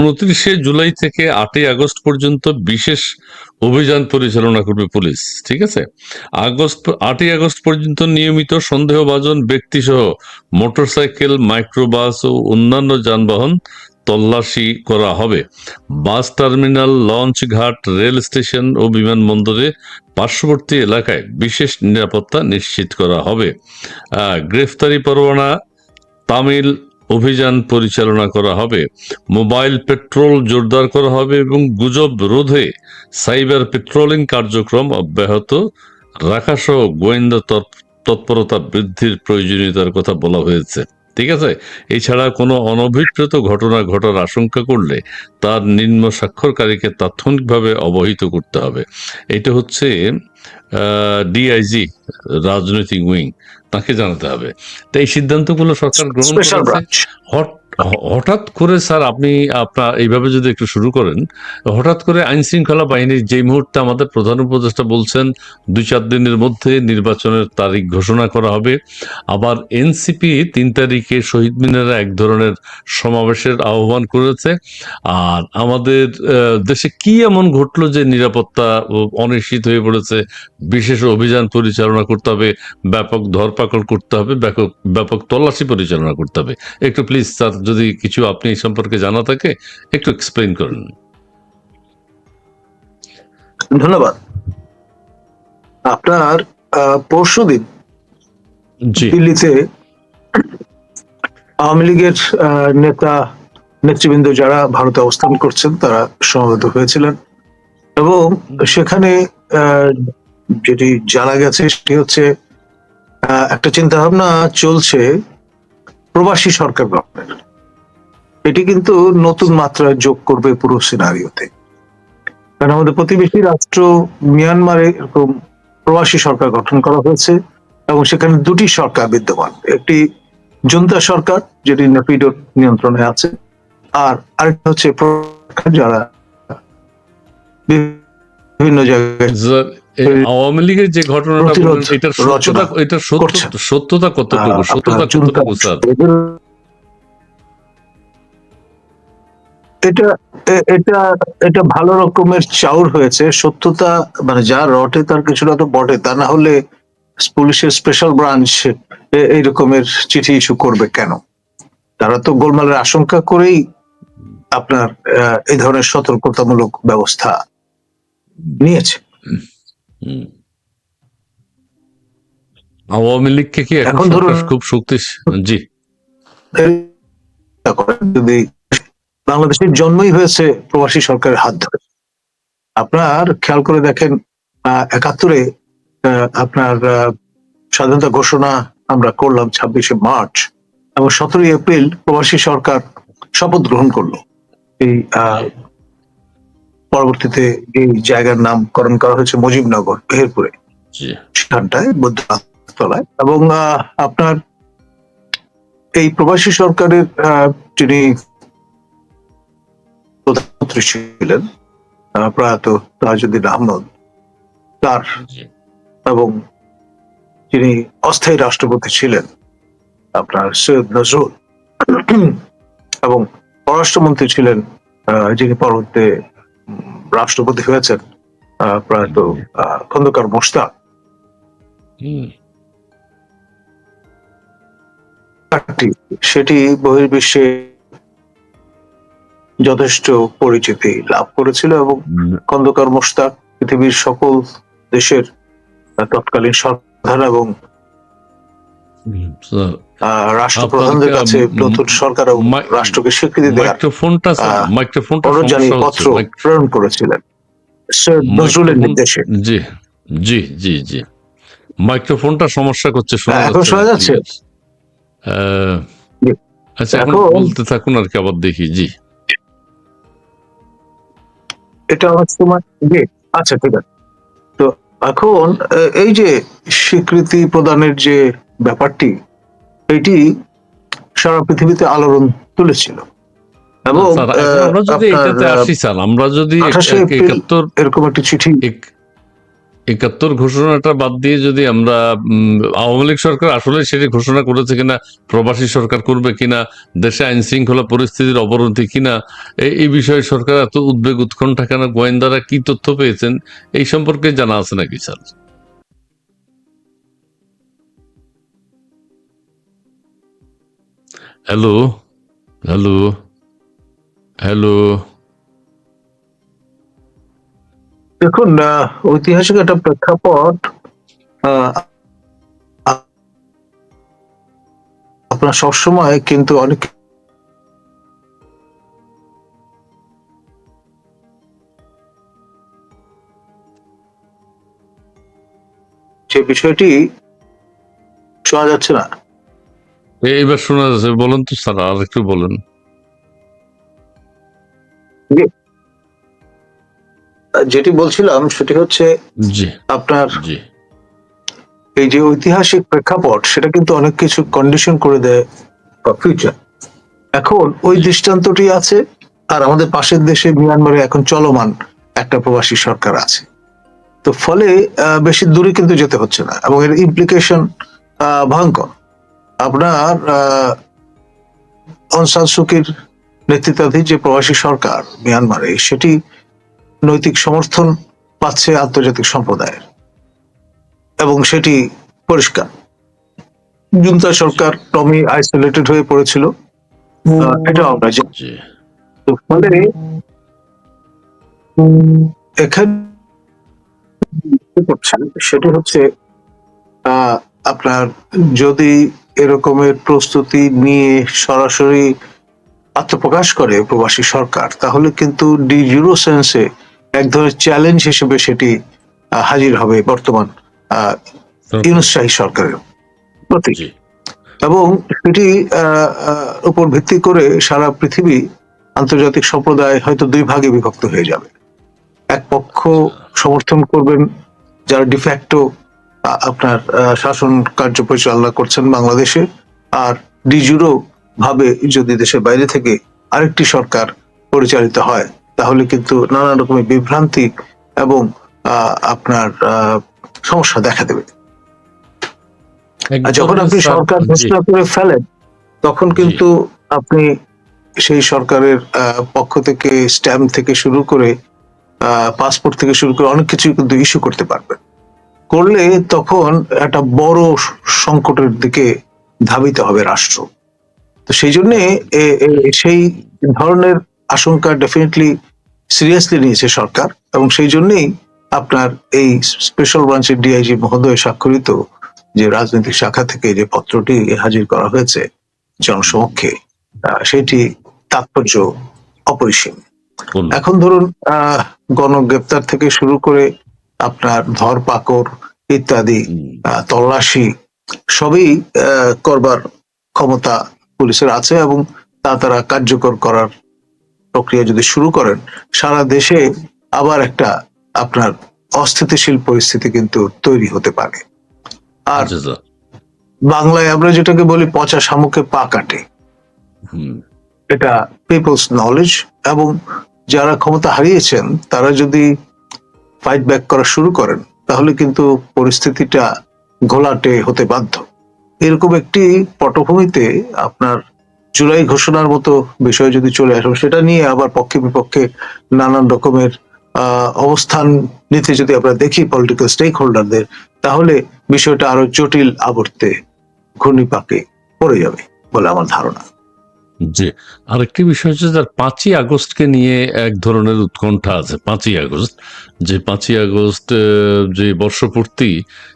উনত্রিশে জুলাই থেকে আটই আগস্ট পর্যন্ত বিশেষ অভিযান পরিচালনা করবে পুলিশ, ঠিক আছে? আগস্ট, আটই আগস্ট পর্যন্ত নিয়মিত সন্দেহভাজন ব্যক্তি সহ মোটরসাইকেল, মাইক্রোবাস ও অন্যান্য যানবাহন তল্লাশি করা হবে। বাস টার্মিনাল, লঞ্চ ঘাট, রেল স্টেশন ও বিমানবন্দরে পার্শ্ববর্তী এলাকায় বিশেষ নিরাপত্তা নিশ্চিত করা হবে। গ্রেফতারি পরোয়ানা তামিল অভিযান পরিচালনা করা হবে। মোবাইল পেট্রোল জোরদার করা হবে এবং গুজব রোধে সাইবার পেট্রোলিং কার্যক্রম অব্যাহত রাখাসহ গোয়েন্দা তৎ- তৎপরতা বৃদ্ধির প্রয়োজনীয়তার কথা বলা হয়েছে। ঠিক আছে? এছাড়া কোনো অনভিপ্রেত ঘটনা ঘটার আশঙ্কা করলে তার নিম্ন স্বাক্ষরকারীকে তাৎক্ষণিকভাবে অবহিত করতে হবে। এটা হচ্ছে ডিআইজি রাজনৈতিক উইং তাকে জানাতে হবে। তাই এই সিদ্ধান্তগুলো সরকার গ্রহণ করেছে। হট- হঠাৎ করে স্যার আপনি আপনার এইভাবে যদি একটু শুরু করেন, হঠাৎ করে আইন শৃঙ্খলা বাহিনীর যেই মুহূর্তে আমাদের প্রধান উপদেষ্টা বলছেন, দুই চার দিনের মধ্যে নির্বাচনের তারিখ ঘোষণা করা হবে। আবার এনসিপি তিন তারিখে শহীদ মিনারে এক ধরনের সমাবেশের আহ্বান করেছে। আর আমাদের দেশে কি এমন ঘটলো যে নিরাপত্তা অনিশ্চিত হয়ে পড়েছে? বিশেষ অভিযান পরিচালনা করতে হবে, ব্যাপক ধরপাকড় করতে হবে, ব্যাপক ব্যাপক তল্লাশি পরিচালনা করতে হবে। একটু প্লিজ স্যার যদি কিছু আপনি এই সম্পর্কে জানা থাকে একটু এক্সপ্লেন করেন। ধন্যবাদ। আপনার পরশু দিন দিল্লিতে আওয়ামী লীগের নেতা নেতৃবৃন্দ যারা ভারতে অবস্থান করছেন তারা সমবেত হয়েছিলেন। এবং সেখানে আহ, যেটি জানা গেছে সেটি হচ্ছে আহ, একটা চিন্তা ভাবনা চলছে প্রবাসী সরকার গঠনের। এটি কিন্তু নতুন মাত্রায় যোগ করবে পুরো সিনারিওতে কারণ আমাদের প্রতিবেশী রাষ্ট্র মিয়ানমারে এরকম প্রবাসী সরকার গঠন করা হয়েছে এবং সেখানে দুটি সরকার বিদ্যমান। একটি জনতা সরকার যেটি নেপিডোর নিয়ন্ত্রণে আছে আর আরেকটা হচ্ছে যারা বিভিন্ন জায়গায় আওয়ামী লীগের যে ঘটনাটা এটার সত্যতা এটার সত্যতা কতটুকু? সত্যতা কতটুকু স্যার? এটা এটা এটা ভালো রকমের চাউর হয়েছে। সত্যতা মানে যা রটে তার কিছুটা তো বটে। তা না হলে পুলিশের স্পেশাল ব্রাঞ্চ এই রকমের চিঠি ইস্যু করবে কেন? তারা তো গোলমালের আশঙ্কা করেই আপনার এই ধরনের সতর্কতামূলক ব্যবস্থা নিয়েছে। আওয়ামী লীগকে কি এখন ধরুন- খুব শক্তি জি। যদি বাংলাদেশের জন্মই হয়েছে প্রবাসী সরকারের হাত ধরে। আপনার খেয়াল করে দেখেন একাত্তরে আপনার স্বাধীনতা ঘোষণা আমরা করলাম ছাব্বিশে মার্চ এবং সতেরোই এপ্রিল প্রবাসী সরকার শপথ গ্রহণ করল। এই পরবর্তীতে এই জায়গার নামকরণ করা হয়েছে মুজিবনগর মেহেরপুরে। সেখানটায় তলায় এবং আহ, আপনার এই প্রবাসী সরকারের আহ, যিনি প্রধানমন্ত্রী ছিলেন প্রয়াত তাজউদ্দিন আহমদ। তার এবং যিনি অস্থায়ী রাষ্ট্রপতি ছিলেন আপনার সৈয়দ নজরুল। এবং পররাষ্ট্রমন্ত্রী ছিলেন যিনি পরবর্তীতে উম, রাষ্ট্রপতি হয়েছেন প্রয়াত খন্দকার মোশতাক। হুম। সেটি বহির্বিশ্বে যথেষ্ট পরিচিতি লাভ করেছিল এবং খন্দকার মোশতাক পৃথিবীর সকল দেশের তৎকালীন সরকার এবং রাষ্ট্রপ্রধানদের কাছে নতুন সরকার রাষ্ট্রকে স্বীকৃতি দেওয়ার পত্র প্রেরণ করেছিলেন। নজরুলের নির্দেশে। জি জি জি জি। মাইক্রোফোনটা সমস্যা করছে হ্যাঁ, এখন শোনা যাচ্ছে? আচ্ছা এখন- বলতে থাকুন আর কি আবার দেখি জি। এটা আমার সময় যে আচ্ছা ঠিক আছে। তো এখন এই যে স্বীকৃতি প্রদানের যে ব্যাপারটি এটি সারা পৃথিবীতে আলোড়ন তুলেছিল। এবং আহ, আমরা যদি এটাতে আসি স্যার আমরা যদি এক- 28 এক- এপ্রিল একাত্তর এরকম একটি চিঠি একাত্তর ঘোষণাটা বাদ দিয়ে যদি আমরা আওয়ামী লীগ সরকার আসলে সেটি ঘোষণা করেছে কিনা, প্রবাসী সরকার করবে কিনা, দেশে আইন শৃঙ্খলা পরিস্থিতির অবনতি কিনা এই- বিষয়ে সরকার এত উদ্বেগ উৎকণ্ঠা কেন, গোয়েন্দারা কি তথ্য পেয়েছেন, এই সম্পর্কে জানা আছে নাকি, স্যার? হ্যালো হ্যালো হ্যালো দেখুন ঐতিহাসিক একটা প্রেক্ষাপট আপনার সবসময় কিন্তু অনেক যে বিষয়টি শোনা যাচ্ছে না। এইবার শোনা যাচ্ছে বলুন তো স্যার আর একটু বলেন। যেটি বলছিলাম সেটি হচ্ছে আপনার এই যে ঐতিহাসিক প্রেক্ষাপট সেটা কিন্তু অনেক কিছু কন্ডিশন করে দেয় ফিউচার এখন ওই দৃষ্টান্তটি আছে আর আমাদের পাশের দেশে মিয়ানমারে এখন চলমান একটা প্রবাসী সরকার আছে। তো ফলে আহ, বেশি দূরে কিন্তু যেতে হচ্ছে না এবং এর ইমপ্লিকেশন ভয়ঙ্কর। আপনার আহ, অং সুকির নেতৃত্বাধীন যে প্রবাসী সরকার মিয়ানমারে সেটি নৈতিক সমর্থন পাচ্ছে আন্তর্জাতিক সম্প্রদায়ের। এবং সেটি পরিষ্কার। জুন্তা সরকার টমি আইসোলেটেড হয়ে পড়েছিল। আহ, আমরা জানি। ফলে এখানে করছেন? সেটি হচ্ছে আপনার যদি এরকমের প্রস্তুতি নিয়ে সরাসরি আত্মপ্রকাশ করে প্রবাসী সরকার তাহলে কিন্তু ডি জিরো সেন্সে এক ধরনের চ্যালেঞ্জ হিসেবে সেটি হাজির হবে বর্তমান আহ, ইউনুস শাহী সরকারের প্রতি। এবং সেটি উপর ভিত্তি করে সারা পৃথিবী আন্তর্জাতিক সম্প্রদায় হয়তো দুই ভাগে বিভক্ত হয়ে যাবে। এক পক্ষ সমর্থন করবেন যারা ডিফ্যাক্টো আপনার শাসন কার্য পরিচালনা করছেন বাংলাদেশে আর ডিজুরো ভাবে যদি দেশের বাইরে থেকে আরেকটি সরকার পরিচালিত হয় তাহলে কিন্তু নানা রকমের বিভ্রান্তি এবং আপনার সমস্যা দেখা দেবে। যখন আপনি সরকার ঘোষণা করে ফেলেন তখন কিন্তু আপনি সেই সরকারের পক্ষ থেকে স্ট্যাম্প থেকে শুরু করে পাসপোর্ট থেকে শুরু করে অনেক কিছু কিন্তু ইস্যু করতে পারবেন। করলে তখন একটা বড় সংকটের দিকে ধাবিত হবে রাষ্ট্র। তো সেই জন্য সেই ধরনের আশঙ্কা ডেফিনেটলি সিরিয়াসলি নিয়েছে সরকার এবং সেই জন্যেই আপনার এই স্পেশাল ব্রাঞ্চের ডিআইজি মহোদয় স্বাক্ষরিত যে রাজনৈতিক শাখা থেকে যে পত্রটি হাজির করা হয়েছে জনসমক্ষে আহ, সেটি তাৎপর্য অপরিসীম। এখন ধরুন আহ গণগ্রেপ্তার থেকে শুরু করে আপনার ধরপাকড় ইত্যাদি তল্লাশি সবই করবার ক্ষমতা পুলিশের আছে এবং তা তারা কার্যকর করার প্রক্রিয়া যদি শুরু করেন সারা দেশে আবার একটা আপনার অস্থিতিশীল পরিস্থিতি কিন্তু তৈরি হতে পারে। আর বাংলায় আমরা যেটাকে বলি পচা শামুকে পা কাটে। এটা পিপলস নলেজ এবং যারা ক্ষমতা হারিয়েছেন তারা যদি ফাইট ব্যাক করা শুরু করেন তাহলে কিন্তু পরিস্থিতিটা ঘোলাটে হতে বাধ্য। এরকম একটি পটভূমিতে আপনার জুলাই ঘোষণার মতো বিষয় যদি চলে আসবে সেটা নিয়ে আবার পক্ষে বিপক্ষে নানান রকমের অবস্থান নিতে যদি আমরা দেখি পলিটিক্যাল স্টেক হোল্ডারদের তাহলে বিষয়টা আরও জটিল আবর্তে ঘূর্ণিপাকে পড়ে যাবে বলে আমার ধারণা। জি। আরেকটি বিষয় হচ্ছে যার পাঁচই আগস্টকে নিয়ে এক ধরনের উৎকণ্ঠা আছে। পাঁচই আগস্ট যে পাঁচই আগস্ট যে বর্ষপূর্তি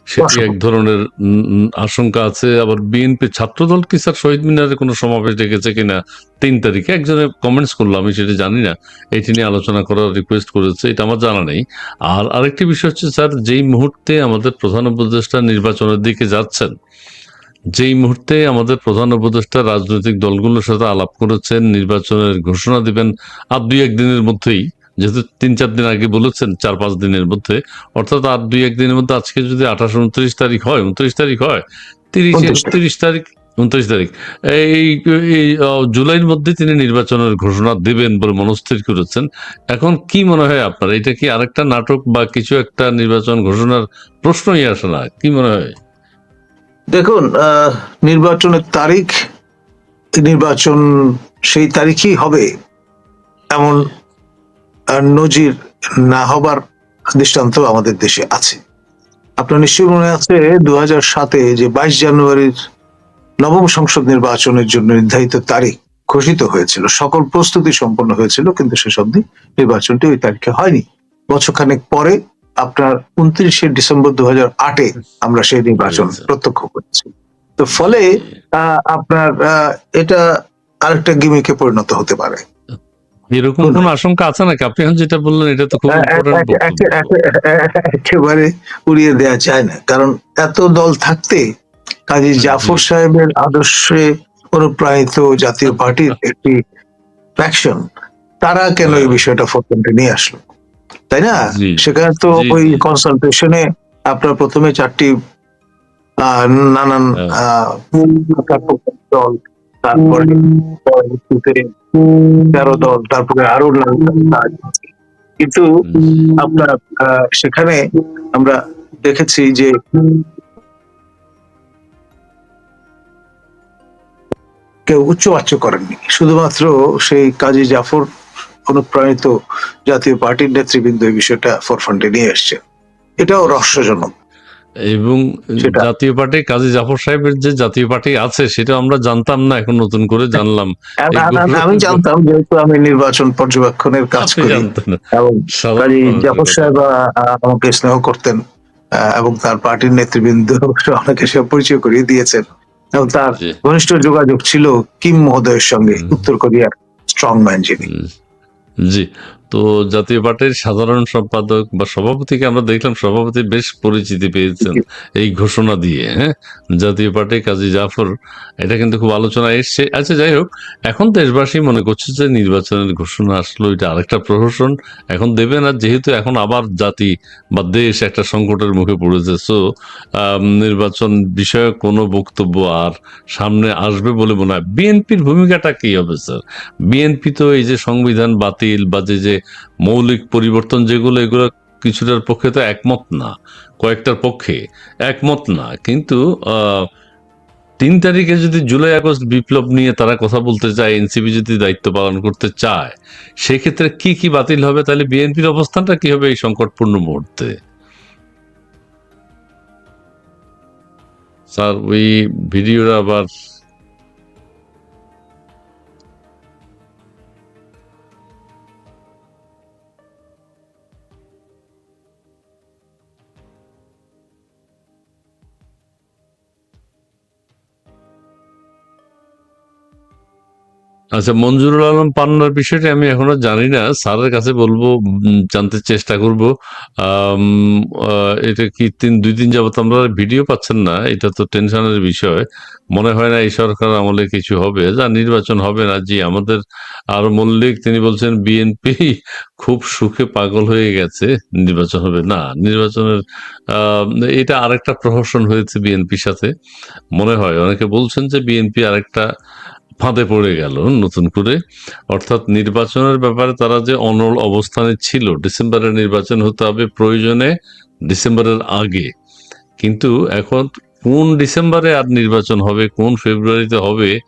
সেটি এক ধরনের আশঙ্কা আছে। আবার বিএনপি ছাত্রদল কি স্যার? শহীদ মিনারে কোনো সমাবেশ ডেকেছে কিনা? তিন তারিখে একজনে কমেন্টস করল আমি সেটা জানি না। এটি নিয়ে আলোচনা করার রিকোয়েস্ট করেছে এটা আমার জানা নেই। আর আরেকটি বিষয় হচ্ছে স্যার যেই মুহূর্তে আমাদের প্রধান উপদেষ্টা নির্বাচনের দিকে যাচ্ছেন যেই মুহূর্তে আমাদের প্রধান উপদেষ্টা রাজনৈতিক দলগুলোর সাথে আলাপ করেছেন নির্বাচনের ঘোষণা দিবেন আর দুই একদিনের মধ্যেই যেহেতু তিন চার দিন আগে বলেছেন চার পাঁচ দিনের মধ্যে অর্থাৎ আর দুই একদিনের মধ্যে আজকে যদি আঠাশ উনত্রিশ তারিখ হয় উনত্রিশ তারিখ হয় তিরিশ 29 তারিখ। উনত্রিশ তারিখ এই এই জুলাইয়ের মধ্যে তিনি নির্বাচনের ঘোষণা দেবেন বলে মনস্থির করেছেন। এখন কি মনে হয় আপনার? এটা কি আরেকটা নাটক বা কিছু একটা নির্বাচন ঘোষণার প্রশ্নই আসে না? কি মনে হয়? দেখুন নির্বাচনের তারিখ, নির্বাচন সেই তারিখই হবে এমন নজির না হবার দৃষ্টান্ত আমাদের দেশে আছে। আপনার নিশ্চয়ই মনে আছে দু সাতে যে বাইশ জানুয়ারির নবম সংসদ নির্বাচনের জন্য নির্ধারিত তারিখ ঘোষিত হয়েছিল। সকল প্রস্তুতি সম্পন্ন হয়েছিল, কিন্তু শেষ অবধি নির্বাচনটি ওই তারিখে হয়নি। বছরখানেক পরে আপনার উনত্রিশে ডিসেম্বর দু হাজার আটে আমরা সেই নির্বাচন। প্রত্যক্ষ করেছি। তো ফলে আপনার এটা আরেকটা গিমিকে পরিণত হতে পারে। এরকম কোন- আশঙ্কা আছে নাকি? আপনি যেটা বললেন এটা তো খুব একেবারে উড়িয়ে দেওয়া যায় না। কারণ এত দল থাকতে কাজী জাফর সাহেবের আদর্শে অনুপ্রাণিত জাতীয় পার্টির একটি ফ্যাকশন তারা কেন এই হ্যাঁ। বিষয়টা ফোরফ্রন্টে নিয়ে আসলো? তাই না? সেখানে তো ওই কনসালটেশনে আপনার প্রথমে চারটি নানান হ্যাঁ। দল তারপরে তেরো দল তারপরে আরও কিন্তু আপনার সেখানে আমরা দেখেছি যে কেউ উচ্চবাচ্য করেননি। শুধুমাত্র সেই কাজী জাফর অনুপ্রাণিত জাতীয় পার্টির নেতৃবৃন্দ এই বিষয়টা ফরফ্রন্টে নিয়ে এসছে। এটাও রহস্যজনক। এবং। জাতীয় পার্টি কাজী জাফর সাহেবের যে জাতীয় পার্টি আছে সেটা আমরা জানতাম না এখন নতুন করে জানলাম। আমি জানতাম যেহেতু আমি নির্বাচন পর্যবেক্ষণের কাজ করি। এবং কাজী জাফর সাহেব আমাকে স্নেহ করতেন আহ, এবং তার পার্টির নেতৃবৃন্দ অনেকে সে পরিচয় করিয়ে দিয়েছেন। এবং তার ঘনিষ্ঠ যোগাযোগ ছিল কিম মহোদয়ের সঙ্গে উত্তর কোরিয়ার স্ট্রং ম্যান যিনি। জি তো জাতীয় পার্টির সাধারণ সম্পাদক বা সভাপতিকে আমরা দেখলাম সভাপতি বেশ পরিচিতি পেয়েছেন এই ঘোষণা দিয়ে হ্যাঁ? জাতীয় পার্টি কাজী জাফর এটা কিন্তু খুব আলোচনা এসছে। আচ্ছা যাই হোক এখন দেশবাসী মনে করছে যে নির্বাচনের ঘোষণা আসলো এটা আরেকটা প্রহসন এখন দেবে না যেহেতু এখন আবার জাতি বা দেশ একটা সংকটের মুখে পড়েছে। সো নির্বাচন বিষয়ে কোনো বক্তব্য আর সামনে আসবে বলে মনে হয়। বিএনপির ভূমিকাটা কি হবে স্যার বিএনপি তো এই যে সংবিধান বাতিল বা যে যে মৌলিক পরিবর্তন যেগুলো, এগুলো কিছুটার পক্ষে তো একমত না, কয়েকটার পক্ষে একমত না। কিন্তু তিন তারিখে যদি জুলাই আগস্ট বিপ্লব নিয়ে তারা কথা বলতে চায়, এনসিপি যদি দায়িত্ব পালন করতে চায়, সেক্ষেত্রে কি কি বাতিল হবে? তাহলে বিএনপির অবস্থানটা কি হবে এই সংকটপূর্ণ মুহূর্তে? স্যার, ওই ভিডিওটা আবার আচ্ছা মঞ্জুরুল আলম পান্নার বিষয়টি আমি এখনও জানি না। স্যারের কাছে বলব জানতে চেষ্টা করব। এটা কি তিন, দুই দিন যাবত আমরা ভিডিও পাচ্ছেন না, এটা তো টেনশনের বিষয়। মনে হয় না এই সরকার আমলে কিছু হবে। যা নির্বাচন হবে না, জি, আমাদের আর মল্লিক, তিনি বলছেন, বিএনপি খুব সুখে পাগল হয়ে গেছে, নির্বাচন হবে না। নির্বাচনের এটা আরেকটা প্রহসন হয়েছে বিএনপির সাথে। মনে হয়, অনেকে বলছেন যে বিএনপি আরেকটা ফাঁদে পড়ে গেল নতুন করে। অর্থাৎ নির্বাচনের ব্যাপারে তারা যে অনল অবস্থানে ছিল, ডিসেম্বরের নির্বাচন হতে হবে প্রয়োজনে ডিসেম্বরের আগে। কিন্তু এখন কোন ডিসেম্বরে আর নির্বাচন হবে, কোন ফেব্রুয়ারিতে হবে,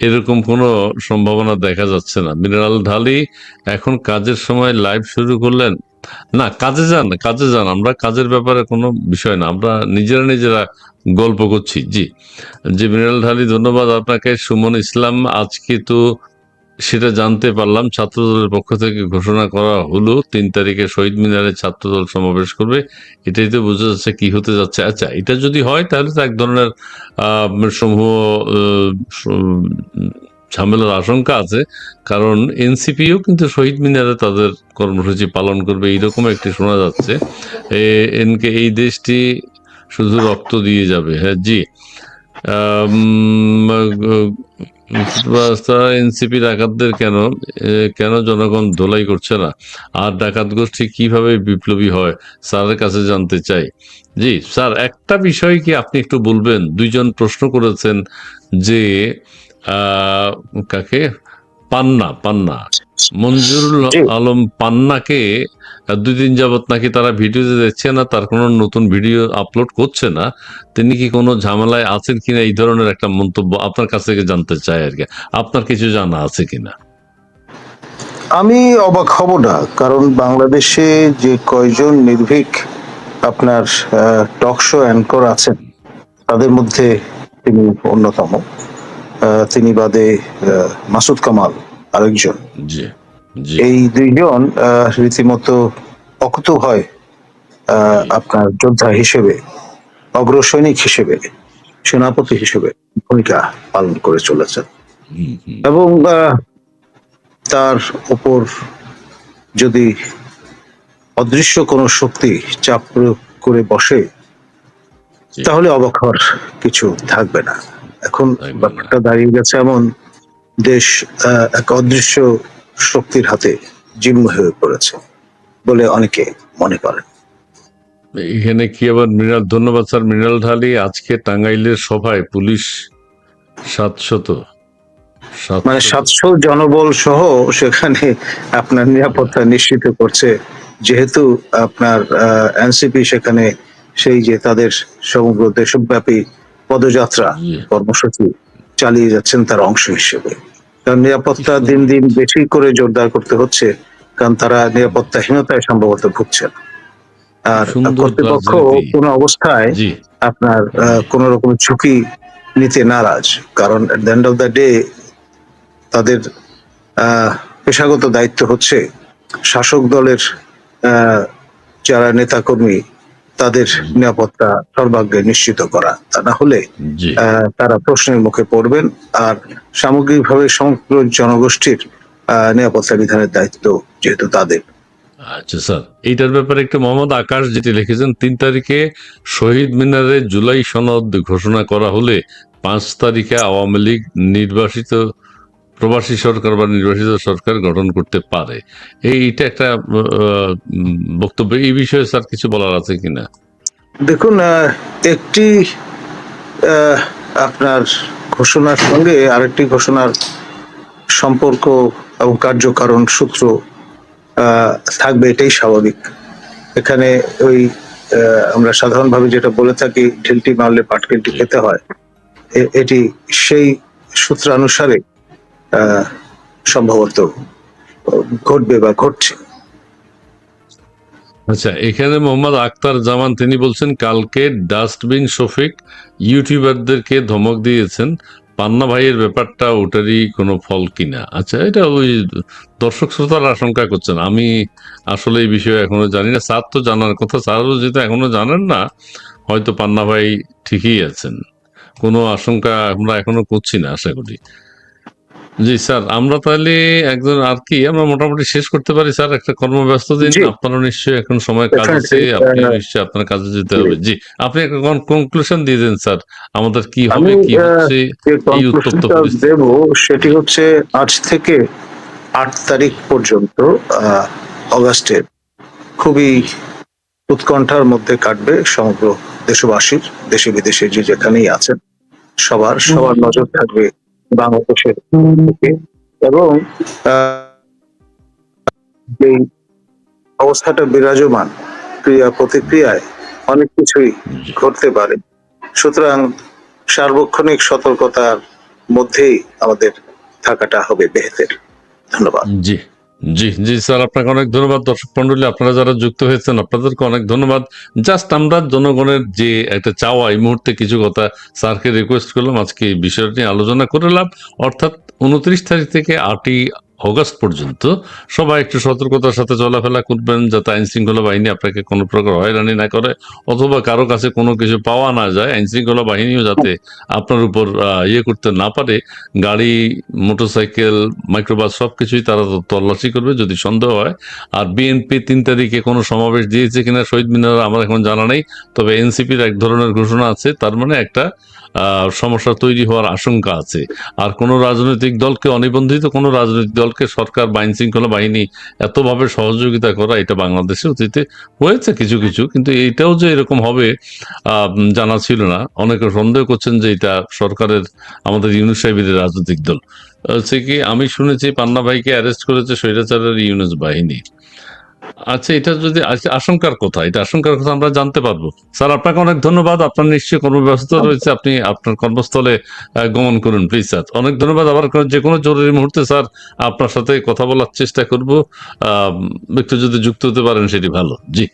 এরকম কোনো সম্ভাবনা দেখা যাচ্ছে না। মিনারাল ঢালি এখন কাজের সময় লাইভ শুরু করলেন। না, কাজে যান কাজে যান। আমরা কাজের ব্যাপারে কোনো বিষয় না। আমরা নিজেরা নিজেরা গল্প করছি, জি। জি মিনারেল ঢালি, ধন্যবাদ আপনাকে। সুমন ইসলাম, আজকে তো সেটা জানতে পারলাম, ছাত্রদলের পক্ষ থেকে ঘোষণা করা হলো, তিন তারিখে শহীদ মিনারে ছাত্রদল সমাবেশ করবে। এটাই তো বোঝা যাচ্ছে কি হতে যাচ্ছে। আচ্ছা এটা যদি হয়, তাহলে তো এক ধরনের সমূহ ঝামেলার আশঙ্কা আছে। কারণ এনসিপিও কিন্তু শহীদ মিনারে তাদের কর্মসূচি পালন করবে, এইরকম একটি শোনা যাচ্ছে। এনকে, এই দেশটি শুধু রক্ত দিয়ে যাবে হ্যাঁ জি। এনসিপি ডাকাতদের কেন? কেন জনগণ ধোলাই করছে না? আর ডাকাত গোষ্ঠী কীভাবে বিপ্লবী হয়? স্যারের কাছে জানতে চাই। জি স্যার একটা বিষয় কি আপনি একটু বলবেন? দুইজন প্রশ্ন করেছেন যে আহ, কাকে? পান্না পান্না। মঞ্জুরুল আলম পান্নাকে দুই দিন যাবত নাকি তারা ভিডিওতে দেখছে না তার কোনো নতুন ভিডিও আপলোড করছে না। তিনি কি কোনো ঝামেলায় আছেন কিনা এই ধরনের একটা মন্তব্য আপনার কাছ থেকে জানতে চাই আর কি। আপনার কিছু জানা আছে কিনা? আমি অবাক হব না কারণ বাংলাদেশে যে কয়জন নির্ভীক আপনার টক শো অ্যাঙ্কর আছেন তাদের মধ্যে তিনি অন্যতম। তিনি বাদে মাসুদ কামাল আরেকজন। জি। এই দুইজন রীতিমতো অকুত হয় আপনার যোদ্ধা হিসেবে অগ্রসৈনিক হিসেবে সেনাপতি হিসেবে ভূমিকা পালন করে চলেছেন। এবং তার উপর যদি অদৃশ্য কোনো শক্তি চাপ প্রয়োগ করে বসে তাহলে অবাক হওয়ার কিছু থাকবে না। এখন ব্যাপারটা দাঁড়িয়ে গেছে এমন দেশ আহ, এক অদৃশ্য শক্তির হাতে জিম্ম হয়ে পড়েছে বলে অনেকে মনে করেন। এখানে কি আবার মৃণাল? ধন্যবাদ স্যার। মৃণাল ঢালি আজকে টাঙ্গাইলের সভায় পুলিশ সাতশত মানে সাতশো জনবল সহ সেখানে আপনার নিরাপত্তা নিশ্চিত করছে। যেহেতু আপনার এনসিপি সেখানে সেই যে তাদের সমগ্র দেশব্যাপী পদযাত্রা কর্মসূচি চালিয়ে যাচ্ছেন তার অংশ হিসেবে। কারণ নিরাপত্তা দিন দিন বেশি করে জোরদার করতে হচ্ছে কারণ তারা নিরাপত্তাহীনতায় সম্ভবত ভুগছেন। আর কর্তৃপক্ষ। কোনো অবস্থায় আপনার কোন রকম ঝুঁকি নিতে নারাজ কারণ at the end of the day তাদের আহ, পেশাগত দায়িত্ব হচ্ছে শাসক দলের আহ, যারা নেতাকর্মী তাদের নিরাপত্তা সর্বাগ্রে নিশ্চিত করা তা না হলে তারা প্রশ্নের মুখে পড়বেন আর সামগ্রিকভাবে সমগ্র জনগোষ্ঠীর নিরাপত্তা বিধানের দায়িত্ব যেহেতু তাদের। আচ্ছা স্যার। এইটার ব্যাপারে একটু মোহাম্মদ আকাশ যেটি লিখেছেন তিন তারিখে শহীদ মিনারে জুলাই সনদ ঘোষণা করা হলে পাঁচ তারিখে আওয়ামী লীগ নির্বাসিত প্রবাসী সরকার বা নির্বাসিত সরকার গঠন করতে পারে। এইটা একটা বক্তব্য। এই বিষয়ে স্যার কিছু বলার আছে কিনা? দেখুন একটি আপনার ঘোষণার সঙ্গে আরেকটি ঘোষণার সম্পর্ক এবং কার্যকারণ সূত্র থাকবে এটাই স্বাভাবিক। এখানে ওই আমরা সাধারণভাবে যেটা বলে থাকি, ঢিলটি মারলে পাটকেলটি খেতে হয়। এটি সেই সূত্রানুসারে সম্ভবত ঘটবে বা ঘটছে। আচ্ছা এখানে মোহাম্মদ আক্তার জামান, তিনি বলছেন, কালকে ডাস্টবিন শফিক ইউটিউবারদেরকে ধমক দিয়েছেন, পান্না ভাইয়ের ব্যাপারটা ওটারই কোনো ফল কিনা। আচ্ছা এটা ওই দর্শক শ্রোতার আশঙ্কা করছেন। আমি আসলে এই বিষয়ে এখনও জানি না। স্যার তো জানার কথা। স্যারও যেহেতু এখনও জানেন না, হয়তো পান্না ভাই ঠিকই আছেন। কোনো আশঙ্কা আমরা এখনও করছি না, আশা করি। জি স্যার আমরা তাহলে একজন আর কি আমরা মোটামুটি শেষ করতে পারি স্যার একটা কর্মব্যস্ত দিন। আপনারও নিশ্চয়ই এখন সময় কাজ আছে আপনি নিশ্চয়ই আপনার কাজে যেতে হবে। জি আপনি একটা কনক্লুশন দিয়ে দেন স্যার? আমাদের কি হবে কি হচ্ছে এই উত্তপ্ত দেব সেটি হচ্ছে আজ থেকে আট তারিখ পর্যন্ত অগাস্টের খুবই উৎকণ্ঠার মধ্যে কাটবে সমগ্র দেশবাসীর দেশে বিদেশে যে যেখানেই আছেন সবার সবার নজর থাকবে বাংলাদেশের এবং অবস্থাটা বিরাজমান ক্রিয়া প্রতিক্রিয়ায় অনেক কিছুই। ঘটতে পারে। সুতরাং সার্বক্ষণিক সতর্কতার মধ্যেই আমাদের থাকাটা হবে বেহেতের। ধন্যবাদ। জি। জি জি, স্যার, আপনাকে অনেক ধন্যবাদ। দর্শক মন্ডলী, আপনারা যারা যুক্ত হয়েছেন, আপনাদেরকে অনেক ধন্যবাদ। জাস্ট আমরা জনগণের যে একটা চাওয়া, এই মুহূর্তে কিছু কথা স্যারকে রিকোয়েস্ট করলাম। আজকে এই বিষয়টি আলোচনা করলাম অর্থাৎ উনত্রিশ তারিখ থেকে আটই অগস্ট পর্যন্ত। সবাই একটু সতর্কতার সাথে চলাফেরা করবেন, যাতে আইন শৃঙ্খলা বাহিনী আপনাকে কোনো প্রকার হয়রানি না করে, অথবা কারও কাছে কোনো কিছু পাওয়া না যায়। আইন শৃঙ্খলা বাহিনীও যাতে আপনার উপর ইয়ে করতে না পারে। গাড়ি, মোটরসাইকেল, মাইক্রোবাস সব কিছুই তারা তল্লাশি করবে যদি সন্দেহ হয়। আর বিএনপি তিন তারিখে কোনো সমাবেশ দিয়েছে কিনা শহীদ মিনার আমার এখন জানা নেই। তবে এনসিপির এক ধরনের ঘোষণা আছে। তার মানে একটা সমস্যা তৈরি হওয়ার আশঙ্কা আছে। আর কোনো রাজনৈতিক দলকে অনিবন্ধিত, কোনো রাজনৈতিক দলকে সরকার আইন শৃঙ্খলা বাহিনী এতভাবে সহযোগিতা করা, এটা বাংলাদেশে অতীতে হয়েছে কিছু কিছু, কিন্তু এইটাও যে এরকম হবে জানা ছিল না। অনেকে সন্দেহ করছেন যে এটা সরকারের, আমাদের ইউনুস সাহেবের রাজনৈতিক দল। হচ্ছে কি আমি শুনেছি, পান্না ভাইকে অ্যারেস্ট করেছে স্বৈরাচারের ইউনুস বাহিনী। আচ্ছা এটা যদি আচ্ছা, আশঙ্কার কথা এটা আশঙ্কার কথা আমরা জানতে পারব। স্যার আপনাকে অনেক ধন্যবাদ। আপনার নিশ্চয়ই কর্মব্যস্ত রয়েছে আপনি আপনার কর্মস্থলে গমন করুন প্লিজ স্যার। অনেক ধন্যবাদ। আবার যে কোনো জরুরি মুহূর্তে স্যার আপনার সাথে কথা বলার চেষ্টা করব। আহ, একটু যদি যুক্ত হতে পারেন সেটি ভালো। জি।